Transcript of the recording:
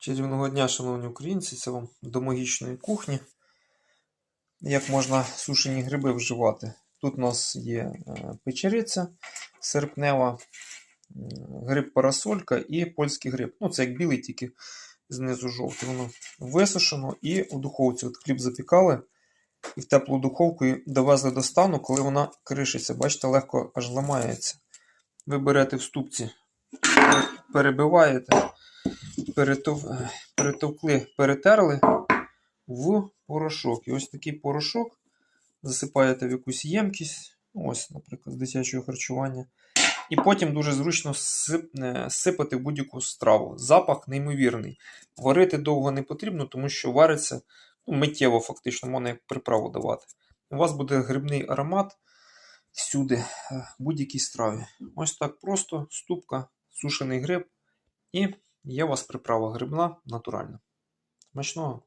Чарівного дня, шановні українці, це вам до магічної кухні. Як можна сушені гриби вживати? Тут у нас є е, печериця серпнева, гриб парасолька і польський гриб. Ну, це як білий, тільки знизу жовтий. Воно висушено і у духовці. От хліб запікали і в теплу духовку і довезли до стану, коли вона кришиться. Бачите, легко аж ламається. Ви берете в ступці, перебиваєте перетов... перетовкли, перетерли в порошок. І ось такий порошок засипаєте в якусь ємкість, ось, наприклад, з дитячого харчування. І потім дуже зручно сип... сипати будь-яку страву. Запах неймовірний. Варити довго не потрібно, тому що вариться ну, миттєво, фактично, можна як приправу давати. У вас буде грибний аромат всюди, е, в будь-якій страві. Ось так просто ступка, сушений гриб і Є у вас приправа грибна натуральна. Смачного!